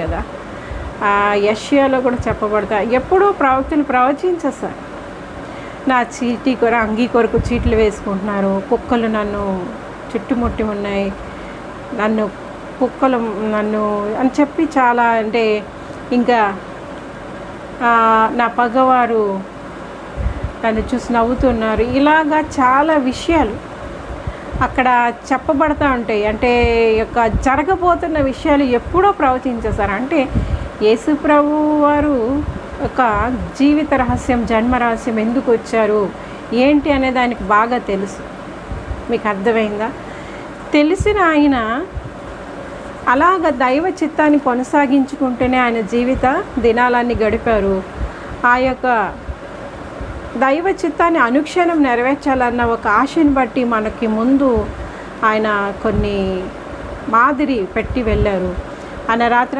కదా. యష్యాలో కూడా చెప్పబడతా ఎప్పుడూ ప్రవక్తలు ప్రవచించేస్తారు నా చీటీ కొర అంగీ కొరకు చీట్లు వేసుకుంటున్నారు కుక్కలు నన్ను చుట్టుముట్టి ఉన్నాయి నన్ను కుక్కలు నన్ను అని చెప్పి చాలా అంటే ఇంకా నా పగవారు నన్ను చూసి నవ్వుతున్నారు. ఇలాగా చాలా విషయాలు అక్కడ చెప్పబడతా ఉంటాయి. అంటే యొక్క జరగబోతున్న విషయాలు ఎప్పుడో ప్రవచించేశారు. అంటే యేసు ప్రభు వారు ఒక జీవిత రహస్యం జన్మ రహస్యం ఎందుకు వచ్చారు? ఏంటి అనే దానికి బాగా తెలుసు. మీకు అర్థమైందా? తెలిసిన ఆయన అలాగ దైవ చిత్తాన్ని కొనసాగించుకుంటూనే ఆయన జీవిత దినాలన్నీ గడిపారు. ఆ యొక్క దైవ చిత్తాన్ని అనుక్షణం నెరవేర్చాలన్న ఒక ఆశని బట్టి మనకి ముందు ఆయన కొన్ని మాదిరి పెట్టి వెళ్ళారు. ఆయన రాత్రి